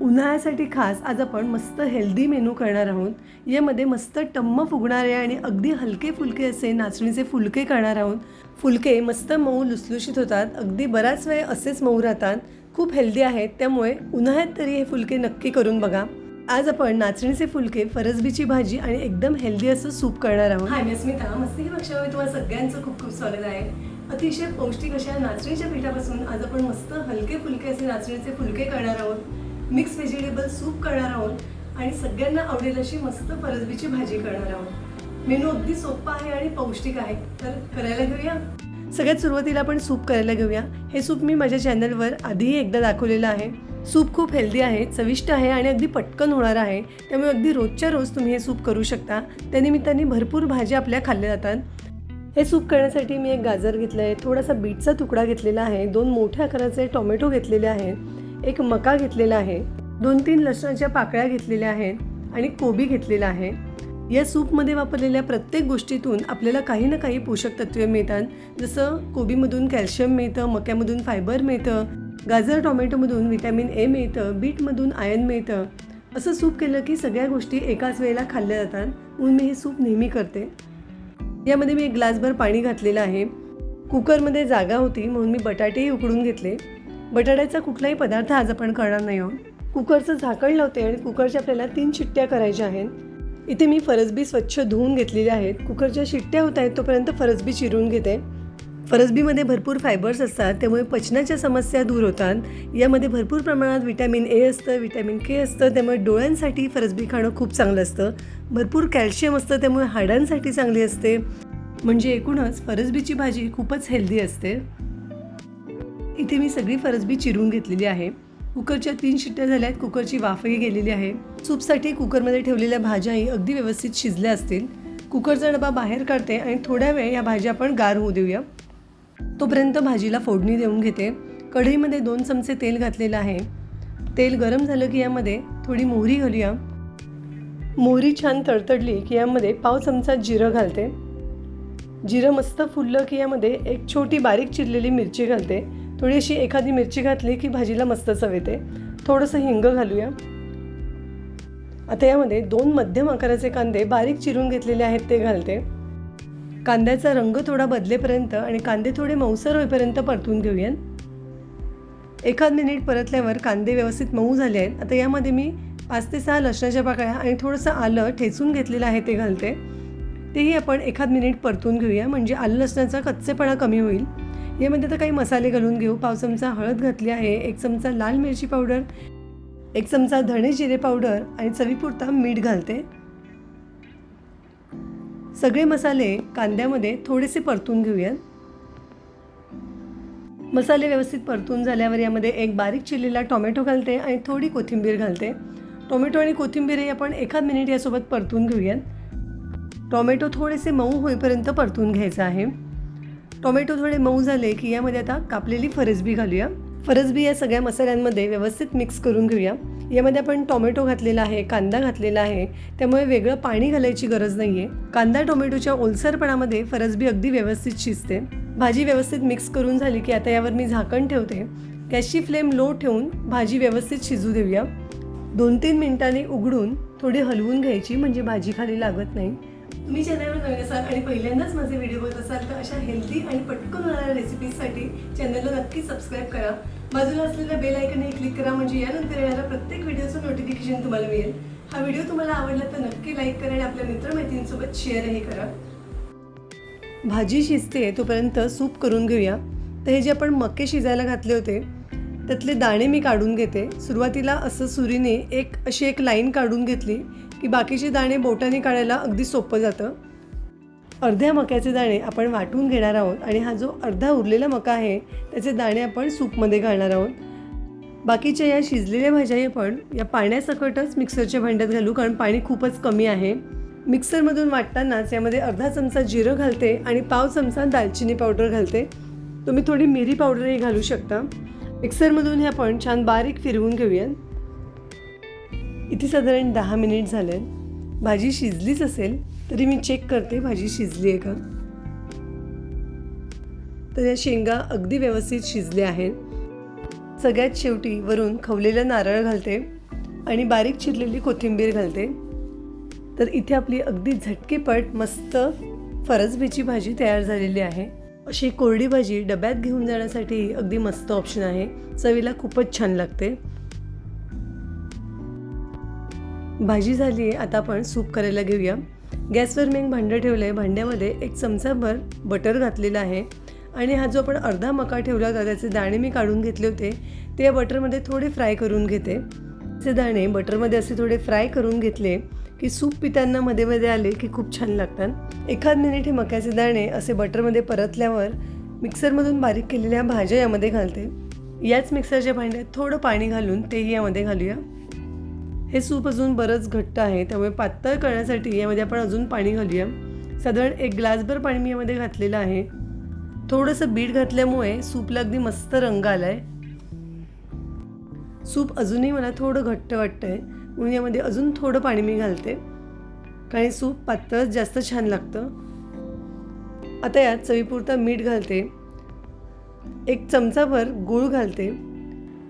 उन्हाळ्यासाठी खास आज आपण मस्त हेल्दी मेनू करणार आहोत. यामध्ये मस्त टम्म फुगणारे आणि अगदी हलके फुलके असे नाचणीचे फुलके करणार आहोत. फुलके मस्त मऊ लुसलुशीत होतात. अगदी बराच वेळ असेच मऊ राहतात. खूप हेल्दी आहेत. त्यामुळे उन्हाळ्यात तरी हे फुलके नक्की करून बघा. आज आपण नाचणीचे फुलके फरसबीची भाजी आणि एकदम हेल्दी असं सूप करणार आहोत. हाय मी स्मिता मस्ती पक्षामध्ये तुम्हाला सगळ्यांचं खूप खूप स्वागत आहे. अतिशय पौष्टिक अशा नाचणीच्या पिठापासून आज आपण मस्त हलके फुलके असे नाचणीचे फुलके करणार आहोत. मिक्स व्हेजिटेबल सूप करणार आहोत आणि सगळ्यांना आवडेल अशी मस्त फरसबीची भाजी करणार आहोत. मेनू अगदी सोपा आहे आणि पौष्टिक आहे. तर करायला घेऊया? सगळ्यात सुरुवातीला आपण सूप करायला घेऊया. हे सूप मी माझ्या चॅनलवर आधीही एकदा दाखवलेलं आहे. सूप खूप हेल्दी आहे चविष्ट आहे आणि अगदी पटकन होणार आहे. त्यामुळे अगदी रोजच्या रोज तुम्ही हे सूप करू शकता. त्यानिमित्ताने भरपूर भाज्या आपल्या खाल्ल्या जातात. हे सूप करण्यासाठी मी एक गाजर घेतलं आहे थोडासा बीटचा तुकडा घेतलेला आहे दोन मोठ्या आकाराचे टोमॅटो घेतलेले आहेत. एक मका घेतलेला आहे. दोन तीन लसणाच्या पाकळ्या घेतलेल्या आहेत आणि कोबी घेतलेला आहे. या सूपमध्ये वापरलेल्या प्रत्येक गोष्टीतून आपल्याला काही ना काही पोषक तत्वे मिळतात. जसं कोबीमधून कॅल्शियम मिळतं मक्यामधून फायबर मिळतं गाजर टोमॅटोमधून व्हिटॅमिन ए मिळतं बीटमधून आयन मिळतं. असं सूप केलं की सगळ्या गोष्टी एकाच वेळेला खाल्ल्या जातात. म्हणून मी हे सूप नेहमी करते. यामध्ये मी एक ग्लासभर पाणी घातलेलं आहे. कुकरमध्ये जागा होती म्हणून मी बटाटेही उकडून घेतले. बटाट्याचा कुठलाही पदार्थ आज आपण करणार नाही आहोत. कुकरचं झाकण लावते आणि कुकरच्या आपल्याला तीन शिट्ट्या करायच्या आहेत. इथे मी फरसबी स्वच्छ धुवून घेतलेल्या आहेत. कुकरच्या शिट्ट्या होत आहेत तोपर्यंत फरसबी चिरून घेते. फरसबीमध्ये भरपूर फायबर्स असतात त्यामुळे पचनाच्या समस्या दूर होतात. यामध्ये भरपूर प्रमाणात विटॅमिन ए असतं विटॅमिन के असतं त्यामुळे डोळ्यांसाठी फरसबी खाणं खूप चांगलं असतं. भरपूर कॅल्शियम असतं त्यामुळे हाडांसाठी चांगली असते. म्हणजे एकूणच फरसबीची भाजी खूपच हेल्दी असते. इथे मी सगळी फरसबी चिरून घेतलेली आहे. कुकरच्या तीन शिट्ट्या झाल्या आहेत कुकरची वाफही गेलेली आहे. सूपसाठी कुकरमध्ये ठेवलेल्या भाज्याही अगदी व्यवस्थित शिजल्या असतील. कुकरचा डबा बाहेर काढते आणि थोड्या वेळ या भाज्या आपण गार होऊ देऊया. तोपर्यंत भाजीला फोडणी देऊन घेते. कढईमध्ये दोन चमचे तेल घातलेलं आहे. तेल गरम झालं की यामध्ये थोडी मोहरी घालूया. मोहरी छान तडतडली की यामध्ये पाव चमचा जिरं घालते. जिरं मस्त फुललं की यामध्ये एक छोटी बारीक चिरलेली मिरची घालते. थोडी अशी एखादी मिरची घातली की भाजीला मस्त चव येते. थोडंसं हिंग घालूया. आता यामध्ये दोन मध्यम आकाराचे कांदे बारीक चिरून घेतलेले आहेत ते घालते. कांद्याचा रंग थोडा बदलेपर्यंत आणि कांदे थोडे मऊसर होईपर्यंत परतून घेऊया एखाद मिनिट परतल्यावर कांदे व्यवस्थित मऊ झाले आहेत. आता यामध्ये मी पाच ते सहा लसणाच्या पाकळ्या आणि थोडंसं आलं ठेचून घेतलेलं आहे ते घालते. तेही आपण एखाद मिनिट परतून घेऊया. म्हणजे आलं लसणाचा कच्चेपणा कमी होईल. यामध्ये तर काही मसाले घालून घेऊ. पाव चमचा हळद घातली आहे एक चमचा लाल मिरची पावडर एक चमचा धणे जिरे पावडर आणि चवीपुरता मीठ घालते. सगळे मसाले कांद्यामध्ये थोडेसे परतून घेऊयात. मसाले व्यवस्थित परतून झाल्यावर यामध्ये एक बारीक चिरलेला टोमॅटो घालते आणि थोडी कोथिंबीर घालते. टोमॅटो आणि कोथिंबीरही आपण एखाद मिनिट यासोबत परतून घेऊयात. टोमॅटो थोडेसे मऊ होईपर्यंत परतून घ्यायचं आहे. टोमॅटो थोडे मऊ झाले की यामध्ये आता कापलेली फरसबी घालूया. फरसबी या सगळ्या मसाल्यांमध्ये व्यवस्थित मिक्स करून घेऊया. यामध्ये आपण टोमॅटो घातलेला आहे कांदा घातलेला आहे. त्यामुळे वेगळं पाणी घालायची गरज नाही आहे कांदा टोमॅटोच्या ओलसरपणामध्ये फरसबी अगदी व्यवस्थित शिजते. भाजी व्यवस्थित मिक्स करून झाली की आता यावर मी झाकण ठेवते. गॅसची फ्लेम लो ठेवून भाजी व्यवस्थित शिजू देऊया. दोन तीन मिनिटांनी उघडून थोडी हलवून घ्यायची म्हणजे भाजी खाली लागत नाही. तुम्ही चॅनलवर नवीन असाल आणि पहिल्यांदाच माझे व्हिडिओ बघत असाल तर अशा हेल्दी आणि पटकन होणाऱ्या रेसिपीजसाठी चॅनलला नक्की सबस्क्राईब करा. बाजूला असलेल्या बेल आयकनही क्लिक करा म्हणजे यानंतर येणाऱ्या प्रत्येक व्हिडिओचं नोटिफिकेशन तुम्हाला मिळेल. हा व्हिडिओ तुम्हाला आवडला तर नक्की लाईक करा आणि आपल्या मित्रमैत्रिणींसोबत शेअरही करा. भाजी शिजते तोपर्यंत सूप करून घेऊया. तर हे जे आपण मके शिजायला घातले होते त्यातले दाणे मी काढून घेते. सुरुवातीला असं सुरीने एक अशी एक लाईन काढून घेतली. की बाकीचे दाणे बोटाने काढायला अगदी सोपं जातं. अर्ध्या मक्याचे दाणे आपण वाटून घेणार आहोत आणि हा जो अर्धा उरलेला मका आहे त्याचे दाणे आपण सूपमध्ये घालणार आहोत. बाकीच्या या शिजलेल्या भाज्याही आपण या पाण्यासकटच मिक्सरच्या भांड्यात घालू कारण पाणी खूपच कमी आहे. मिक्सरमधून वाटतानाच यामध्ये अर्धा चमचा जिरं घालते आणि पाव चमचा दालचिनी पावडर घालते. तुम्ही थोडी मिरी पावडरही घालू शकता. मिक्सरमधून हे आपण छान बारीक फिरवून घेऊयात. इथे साधारण दहा मिनिट झाले भाजी शिजलीच असेल तरी मी चेक करते भाजी शिजली आहे का. तर या शेंगा अगदी व्यवस्थित शिजल्या आहेत. सगळ्यात शेवटी वरून खवलेलं नारळ घालते आणि बारीक चिरलेली कोथिंबीर घालते. तर इथे आपली अगदी झटकेपट मस्त फरसबीची भाजी तयार झालेली आहे. अशी कोरडी भाजी डब्यात घेऊन जाण्यासाठी अगदी मस्त ऑप्शन आहे. चवीला खूपच छान लागते. भाजी झाली आहे आता आपण सूप करायला घेऊया. गॅसवर मी एक भांडं ठेवलं आहे भांड्यामध्ये एक चमचाभर बटर घातलेलं आहे. आणि हा जो आपण अर्धा मका ठेवला होता त्याचे दाणे मी काढून घेतले होते ते या बटरमध्ये थोडे फ्राय करून घेते. ते दाणे बटरमध्ये असे थोडे फ्राय करून घेतले की सूप पिताना मध्ये मध्ये आले की खूप छान लागतात. एखाद मिनिट हे मक्याचे दाणे असे बटरमध्ये परतल्यावर मिक्सरमधून बारीक केलेल्या भाज्या यामध्ये घालते. याच मिक्सरच्या भांड्यात थोडं पाणी घालून तेही यामध्ये घालूया. हे सूप अजून बरंच घट्ट आहे त्यामुळे पातळ करण्यासाठी यामध्ये आपण अजून पाणी घालूया. साधारण एक ग्लासभर पाणी मी यामध्ये घातलेलं आहे. थोडंसं बीट घातल्यामुळे सूपला अगदी मस्त रंग आला आहे सूप अजूनही मला थोडं घट्ट वाटतं आहे म्हणून यामध्ये अजून थोडं पाणी मी घालते. कारण सूप पातळच जास्त छान लागतं. आता यात चवीपुरता मीठ घालते. एक चमचाभर गूळ घालते.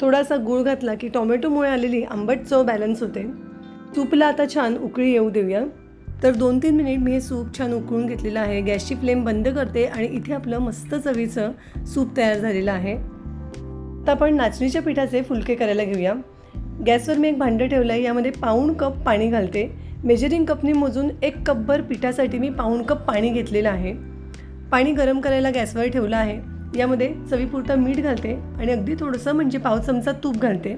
थोडासा गूळ घातला की टोमॅटोमुळे आलेली आंबट चव बॅलन्स होते. सूपला आता छान उकळी येऊ देऊया. तर दोन तीन मिनिट मी हे सूप छान उकळून घेतलेलं आहे. गॅसची फ्लेम बंद करते आणि इथे आपलं मस्त चवीचं सूप तयार झालेलं आहे. आता आपण नाचणीच्या पिठाचे फुलके करायला घेऊया. गॅसवर मी एक भांडं ठेवलं आहे यामध्ये पाऊण कप पाणी घालते. मेजरिंग कपने मोजून एक कपभर पिठासाठी मी पाऊण कप पाणी घेतलेलं आहे. पाणी गरम करायला गॅसवर ठेवलं आहे. यामध्ये चवीपुरता मीठ घालते आणि अगदी थोडंसं म्हणजे पाव चमचा तूप घालते.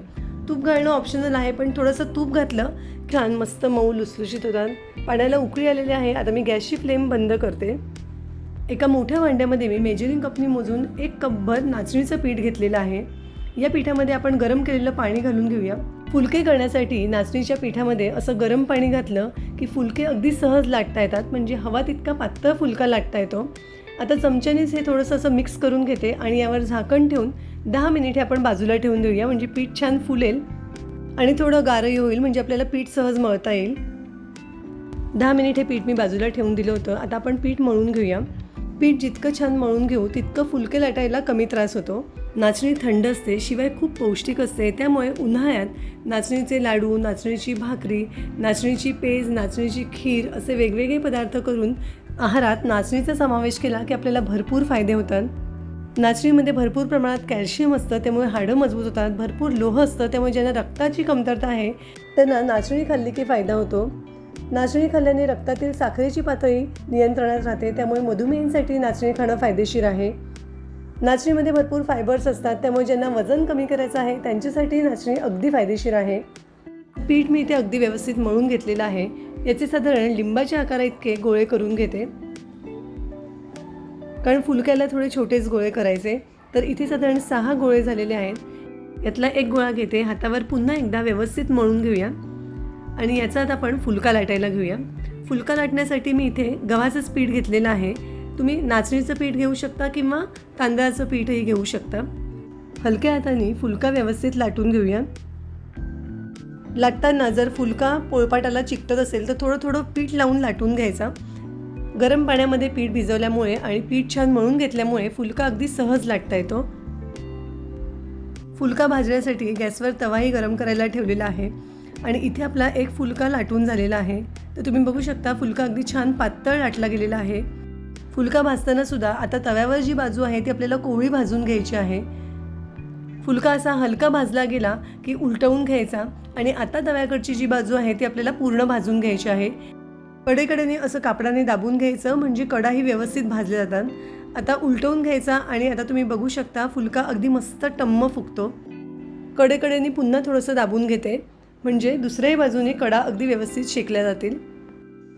तूप घालणं ऑप्शनल आहे पण थोडंसं तूप घातलं छान मस्त मऊ लुसलुशीत होतात. पाण्याला उकळी आलेली आहे आता मी गॅसची फ्लेम बंद करते. एका मोठ्या भांड्यामध्ये मी मेजरिंग कपनी मोजून एक कपभर नाचणीचं पीठ घेतलेलं आहे. या पिठामध्ये आपण गरम केलेलं पाणी घालून घेऊया. फुलके करण्यासाठी नाचणीच्या पिठामध्ये असं गरम पाणी घातलं की फुलके अगदी सहज लाटता येतात म्हणजे हवा तितका पातळ फुलका लाटता येतो. आता चमच्यानेच हे थोडंसं असं मिक्स करून घेते आणि यावर झाकण ठेवून दहा मिनिटे आपण बाजूला ठेवून देऊया. म्हणजे पीठ छान फुलेल आणि थोडं गारही होईल म्हणजे आपल्याला पीठ सहज मळता येईल. दहा मिनिट हे पीठ मी बाजूला ठेवून दिलं होतं. आता आपण पीठ मळून घेऊया. पीठ जितकं छान मळून घेऊ तितकं फुलके लाटायला कमी त्रास होतो. नाचणी थंड असते शिवाय खूप पौष्टिक असते. त्यामुळे उन्हाळ्यात नाचणीचे लाडू नाचणीची भाकरी नाचणीची पेज नाचणीची खीर असे वेगवेगळे पदार्थ करून आहारात नाचणीचा समावेश केला की आपल्याला भरपूर फायदे होतात. नाचणीमध्ये भरपूर प्रमाणात कॅल्शियम असतं त्यामुळे हाडं मजबूत होतात भरपूर लोह असतं त्यामुळे ज्यांना रक्ताची कमतरता आहे त्यांना नाचणी खाल्ली की फायदा होतो. नाचणी खाल्ल्याने रक्तातील साखरेची पातळी नियंत्रणात राहते त्यामुळे मधुमेहींसाठी नाचणी खाणं फायदेशीर आहे. नाचणीमध्ये भरपूर फायबर्स असतात त्यामुळे ज्यांना वजन कमी करायचं आहे त्यांच्यासाठी नाचणी अगदी फायदेशीर आहे. पीठ मी इथे अगदी व्यवस्थित मळून घेतलेलं आहे. याचे साधारण लिंबाच्या आकारा इतके गोळे करून घेते. कारण फुलक्याला थोडे छोटेच गोळे करायचे तर इथे साधारण सहा गोळे झालेले आहेत. यातला एक गोळा घेते हातावर पुन्हा एकदा व्यवस्थित मळून घेऊया. आणि याचा आता आपण फुलका लाटायला घेऊया. फुलका लाटण्यासाठी मी इथे गव्हाचंच पीठ घेतलेलं आहे. तुम्ही नाचणीचं पीठ घेऊ शकता किंवा तांदळाचं पीठही घेऊ शकता. हलक्या हाताने फुलका व्यवस्थित लाटून घेऊया. लाटताना जर फुलका पोळपाटाला चिकटत असेल तर थोडं थोडं पीठ लावून लाटून घ्यायचा. गरम पाण्यामध्ये पीठ भिजवल्यामुळे आणि पीठ छान मळून घेतल्यामुळे फुलका अगदी सहज लाटता येतो. फुलका भाजण्यासाठी गॅसवर तवाही गरम करायला ठेवलेला आहे. आणि इथे आपला एक फुलका लाटून झालेला आहे. तर तुम्ही बघू शकता फुलका अगदी छान पातळ लाटला गेलेला आहे. फुलका भाजताना सुद्धा आता तव्यावर जी बाजू आहे ती आपल्याला कोवळी भाजून घ्यायची आहे. फुलका असा हलका भाजला गेला की उलटवून घ्यायचा आणि आता तव्याकडची जी बाजू आहे ती आपल्याला पूर्ण भाजून घ्यायची आहे. कडेकडेने असं कापडाने दाबून घ्यायचं म्हणजे कडाही व्यवस्थित भाजल्या जातात. आता उलटवून घ्यायचा आणि आता तुम्ही बघू शकता फुलका अगदी मस्त टम्म फुगतो. कडेकडेने पुन्हा थोडंसं दाबून घेते. म्हणजे दुसऱ्याही बाजूने कडा अगदी व्यवस्थित शेकल्या जातील.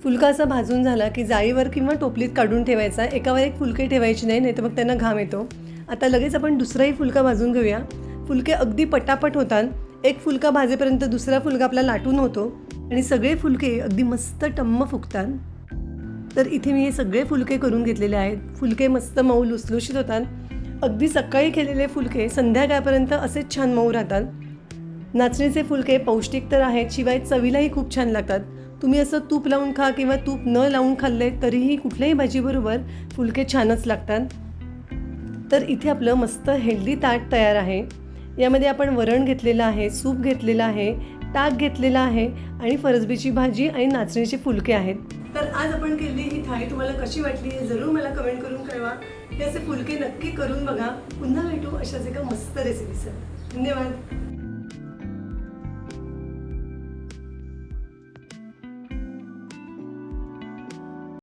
फुलका असा भाजून झाला की जाळीवर किंवा टोपलीत काढून ठेवायचा. एकावर एक फुलके ठेवायची नाही नाही तर मग त्यांना घाम येतो. आता लगेच आपण दुसराही फुलका भाजून घेऊया. फुलके अगदी पटापट होतात. एक फुलका भाजेपर्यंत दुसरा फुलका आपला लाटून होतो. आणि सगळे फुलके अगदी मस्त टम्म फुगतात. तर इथे मी हे सगळे फुलके करून घेतलेले आहेत. फुलके मस्त मऊ लुसलुशीत होतात. अगदी सकाळी केलेले फुलके संध्याकाळपर्यंत असेच छान मऊ राहतात. नाचणीचे फुलके पौष्टिक तर आहेत शिवाय चवीलाही खूप छान लागतात. तुम्ही असं तूप लावून खा किंवा तूप न लावून खाल्ले तरीही कुठल्याही भाजीबरोबर फुलके छानच लागतात. तर इथे आपलं मस्त हेल्दी ताट तयार आहे. यामध्ये आपण वरण घेतलेलं आहे सूप घेतलेलं आहे ताक घेतलेला आहे आणि फरसबीची भाजी आणि नाचणीचे फुलके आहेत. तर आज आपण केलेली ही थाळी तुम्हाला कशी वाटली हे जरूर मला कमेंट करून कळवा. हे असे फुलके नक्की करून बघा. पुन्हा भेटू अशाच एका मस्त रेसिपीसह धन्यवाद.